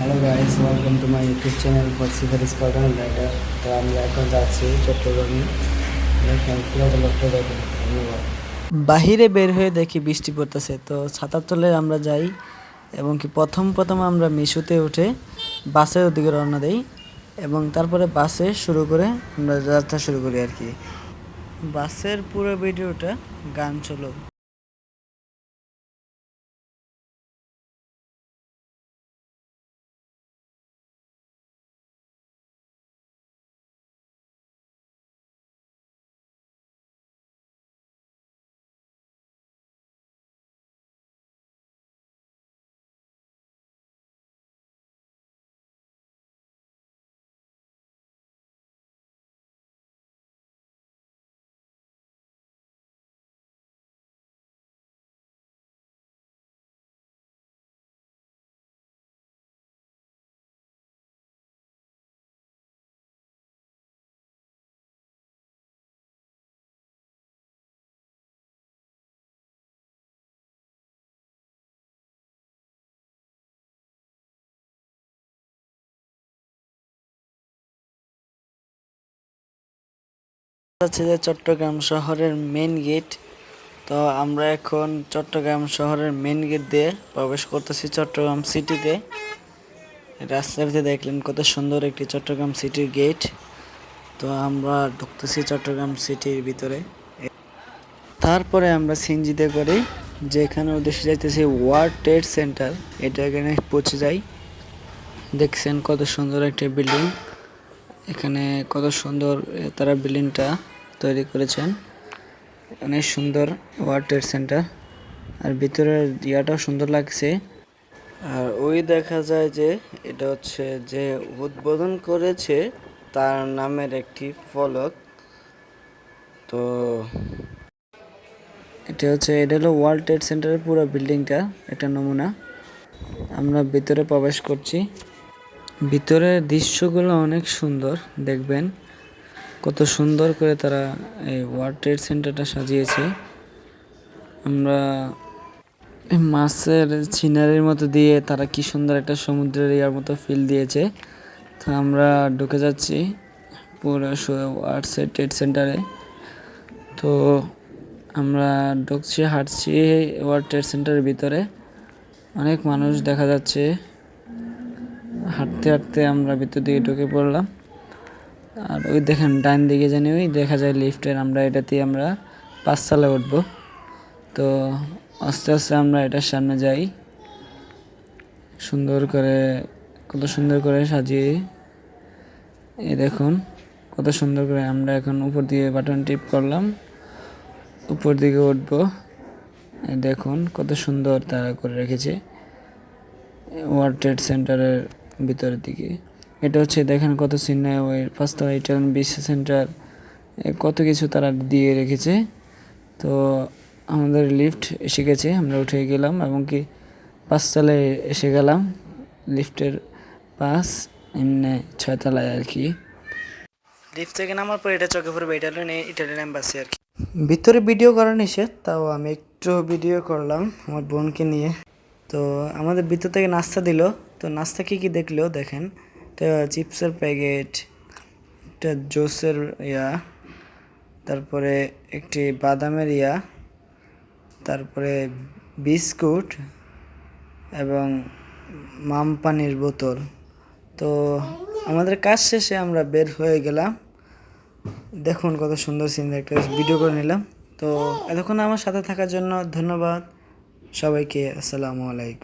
Hello guys welcome to my YouTube channel for sever spartan তো আমরা এখন যাচ্ছি চট্টগ্রামে। বাহিরে বের হয়ে দেখি বৃষ্টি পড়তেছে। তো ছাতার তলে আমরা যাই এবং কি প্রথম প্রথম আমরা মিশুতে উঠে বাসের ওদিকে রওনা দেই এবং তারপরে বাসে শুরু করে আমরা যাত্রা শুরু করি আর কি। বাসের পুরো ভিডিওটা গান চলো। হচ্ছে যে চট্টগ্রাম শহরের মেন গেট তো আমরা এখন চট্টগ্রাম শহরের মেন গেট দিয়ে প্রবেশ করতেছি চট্টগ্রাম সিটিতে রাস্তাতে দেখলেন কত সুন্দর একটি চট্টগ্রাম সিটির গেট তো আমরা ঢুকতেছি চট্টগ্রাম সিটির ভিতরে। তারপরে আমরা সিনজিতে করে যেখানে উদ্দেশ্যে যাইতেছি ওয়ার্ল্ড ট্রেড সেন্টার এটা এখানে পৌঁছে যাই। দেখছেন কত সুন্দর একটা বিল্ডিং এখানে কত সুন্দর তারা বিল্ডিংটা তৈরি করেছেন। অনেক সুন্দর ওয়ার্ল্ড ট্রেড সেন্টার। আর ভিতরের ইয়াটাও সুন্দর লাগছে। আর ওই দেখা যায় যে এটা হচ্ছে যে উদ্বোধন করেছে তার নামের একটি ফলক। তো এটা হচ্ছে, এটা হলো ওয়ার্ল্ড ট্রেড সেন্টারের পুরো বিল্ডিংটা, একটা নমুনা। আমরা ভিতরে প্রবেশ করছি। ভিতরের দৃশ্যগুলো অনেক সুন্দর, দেখবেন। কত সুন্দর করে তারা এই ওয়ার্ল্ড ট্রেড সেন্টারটা সাজিয়েছে। আমরা মাছের সিনারির মতো দিয়ে তারা কি সুন্দর একটা সমুদ্রের ইয়ার মতো ফিল দিয়েছে। তো আমরা ঢুকে যাচ্ছি পুরো ওয়ার্ল্ড ট্রেড সেন্টারে তো আমরা ঢুকছি, হাঁটছি ওয়ার্ল্ড ট্রেড সেন্টারের ভিতরে। অনেক মানুষ দেখা যাচ্ছে। হাঁটতে হাঁটতে আমরা ভিতর দিকে ঢুকে পড়লাম। আর ওই দেখেন, ডান দিকে জানি ওই দেখা যায় লিফটের আমরা এটাতে আমরা পাঁচ সালে উঠবো। তো আস্তে আস্তে আমরা এটার সামনে যাই। সুন্দর করে, কত সুন্দর করে সাজিয়ে এ দেখুন, কত সুন্দর করে আমরা এখন উপর দিয়ে বাটন টিপ করলাম। উপর দিকে উঠবো। দেখুন, কত সুন্দর তারা করে রেখেছে। ওয়ার্ল্ড ট্রেড সেন্টারের ভিতরের দিকে। এটা হচ্ছে দেখেন কত ওই পাঁচতলা ইটালিয়ান বিশ্ব সেন্টার কত কিছু তারা দিয়ে রেখেছে। তো আমাদের লিফট এসে গেছে আমরা উঠে গেলাম এবং কি পাঁচতলায় এসে গেলাম। লিফটের পাঁচ এমনি ছয়তলায় আর কি। লিফট থেকে নামার পর এটা চোখে পড়বে ইটালিয়ান ইটালিয়ান এম্বাসি আর কি। ভিতরে ভিডিও করা নিষেধ তাও আমি একটু ভিডিও করলাম আমার বোনকে নিয়ে। তো আমাদের ভিতর থেকে নাস্তা দিল। তো নাস্তা কী কী দেখলেও দেখেন? এটা চিপসের প্যাকেট একটা জুসের ইয়া, তারপরে একটি বাদামের ইয়া, তারপরে বিস্কুট এবং মাম পানির বোতল। তো আমাদের কাজ শেষে আমরা বের হয়ে গেলাম। দেখুন কত সুন্দর সিন একটা ভিডিও করে নিলাম। তো এতক্ষণ আমার সাথে থাকার জন্য ধন্যবাদ। সবাইকে আসসালামু আলাইকুম।